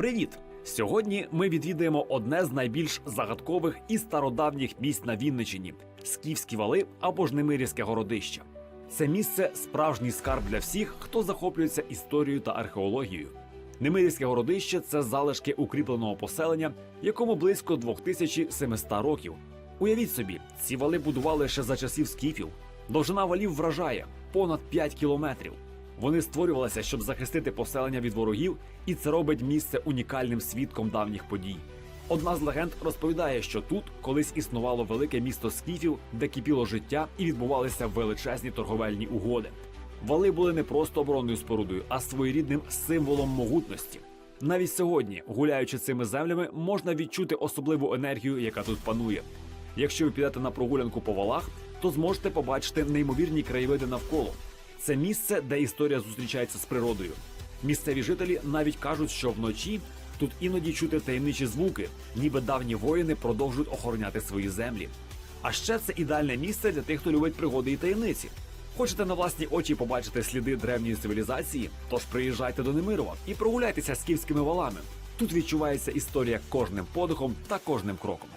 Привіт! Сьогодні ми відвідаємо одне з найбільш загадкових і стародавніх місць на Вінничині Скіфські вали або ж Немирівське городище. Це місце справжній скарб для всіх, хто захоплюється історією та археологією. Немирівське городище це залишки укріпленого поселення, якому близько 2700 років. Уявіть собі, ці вали будували ще за часів скіфів. Довжина валів вражає понад 5 кілометрів. Вони створювалися, щоб захистити поселення від ворогів, і це робить місце унікальним свідком давніх подій. Одна з легенд розповідає, що тут колись існувало велике місто скіфів, де кипіло життя і відбувалися величезні торговельні угоди. Вали були не просто оборонною спорудою, а своєрідним символом могутності. Навіть сьогодні, гуляючи цими землями, можна відчути особливу енергію, яка тут панує. Якщо ви підете на прогулянку по валах, то зможете побачити неймовірні краєвиди навколо. Це місце, де історія зустрічається з природою. Місцеві жителі навіть кажуть, що вночі тут іноді чути таємничі звуки, ніби давні воїни продовжують охороняти свої землі. А ще це ідеальне місце для тих, хто любить пригоди і таємниці. Хочете на власні очі побачити сліди древньої цивілізації? Тож приїжджайте до Немирова і прогуляйтеся скіфськими валами. Тут відчувається історія кожним подихом та кожним кроком.